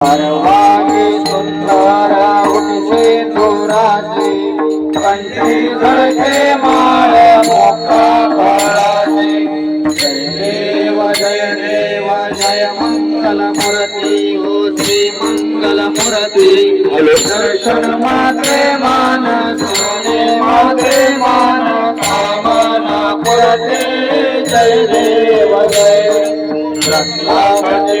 परवाने सुंदर उठसे थोराचे कंठी झळके माळ मोका फळाचे जय देव जय देव जय मंगल मूर्ती हो श्री मंगल मूर्ती दर्शन माते मान सोने माते मान कामना पुरते. जय देव जय. रत्नावती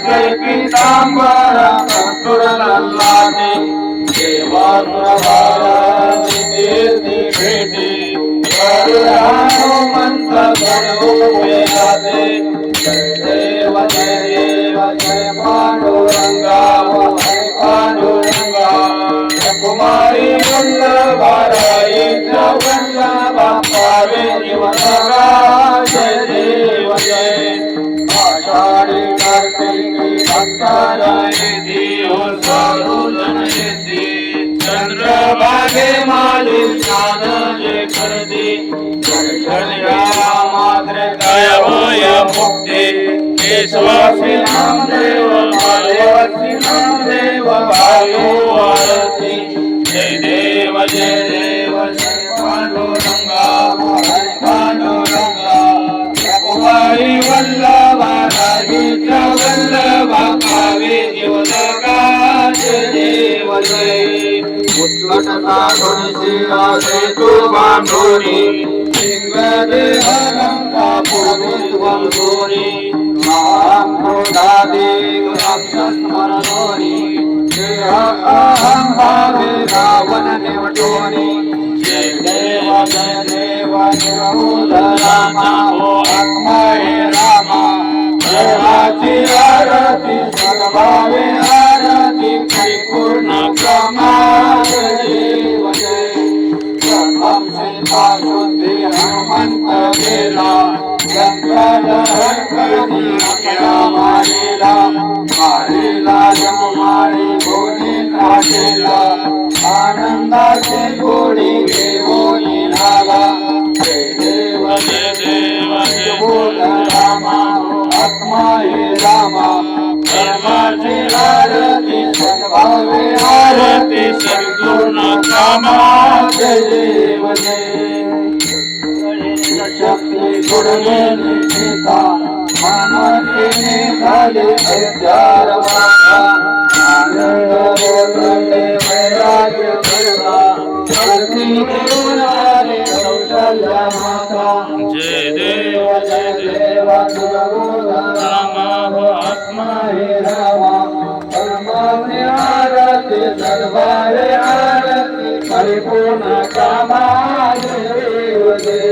జయ పీతాంబర కస్తురనల్లాని దేవాసుర భారతి భేటి కరుణాను జయ దేవ జయ దేవ జయ चंद्रभागे माझे स्नान जे करते मात्र दयामय मुक्ती केशवासी नामदेव महादेवासी नामदेव भायो आरती जय देव जय देव साधुनी शिवासे तू बांधोरी सिंहदेहनंदा पूर्वीत्वं सोरी मां क्रोधादि राक्षसमरदोरी देह अहं भावे रावण निवटोनी जय देव जय देव निरहूल शुद्धी हनुमंत गेला जंगल हरकती अकरा मारीला मारीला जममारी गोनी काढेला आनंदाची गोडी घेऊन लाला जय देव जय देव जय बोल रामा आत्मा हे रामा धर्माची आरती सद्भावे आरती संपूर्ण कामा जय देव जय देव जय देव रामा हो आत्मा हे रामा आरती सर्वारे आरती परिपूर्ण कामा देव देव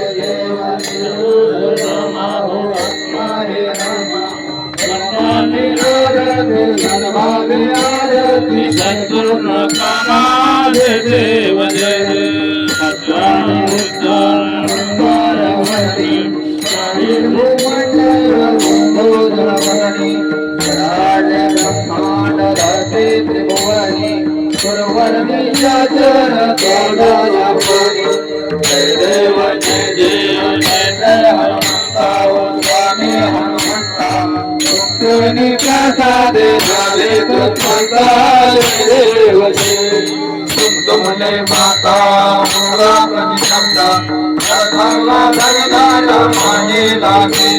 Santo साधे झाले तुमले माता मोरा प्रतिशब्दा धर्मा धरदार माने लागे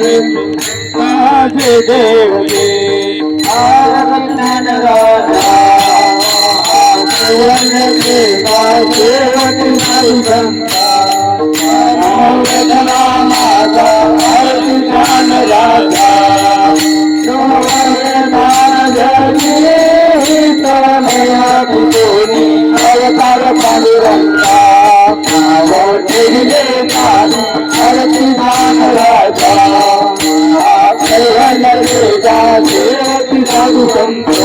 Thank you. நமக்கு 等我